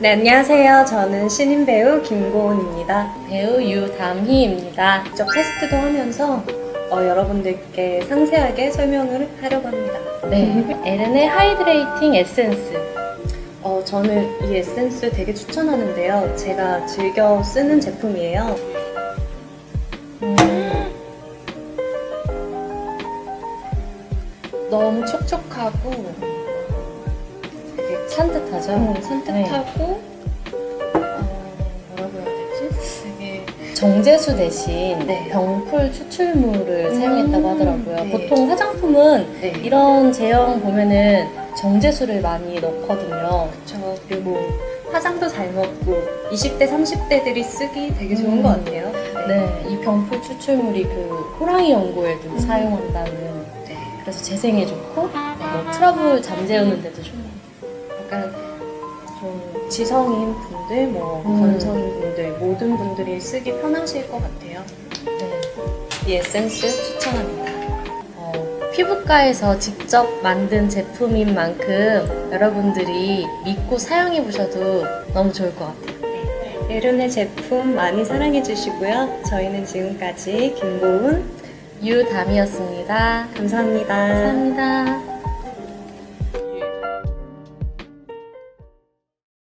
네, 안녕하세요. 저는 신인 배우 김고은입니다. 배우 유담희입니다. 직접 테스트도 하면서 어, 여러분들께 상세하게 설명을 하려고 합니다. 네, 에른의 하이드레이팅 에센스. 어, 저는 이 에센스 되게 추천하는데요. 제가 즐겨 쓰는 제품이에요. 너무 촉촉하고 되게 산뜻하죠? 음, 산뜻하고 어, 뭐라고 해야 되지? 되게 정제수 대신 네. 병풀 추출물을 음, 사용했다고 하더라고요. 네. 보통 화장품은 네, 이런 제형 보면은 정제수를 많이 넣거든요. 저 그리고 화장도 잘 먹고 20대, 30대들이 쓰기 되게 좋은 음. 것 같아요. 네, 이 병풀 추출물이 그 호랑이 연고에도 음. 사용한다는 네. 그래서 재생에 좋고 뭐 트러블 잠재우는 데도 좋고 약간 좀 지성인 분들, 뭐 음. 건성인 분들 모든 분들이 쓰기 편하실 것 같아요. 네. 이 에센스 추천합니다. 어, 피부과에서 직접 만든 제품인 만큼 여러분들이 믿고 사용해 보셔도 너무 좋을 것 같아요. 에른의 제품 많이 사랑해 주시고요. 저희는 지금까지 김고은 유담이었습니다. 감사합니다. 감사합니다.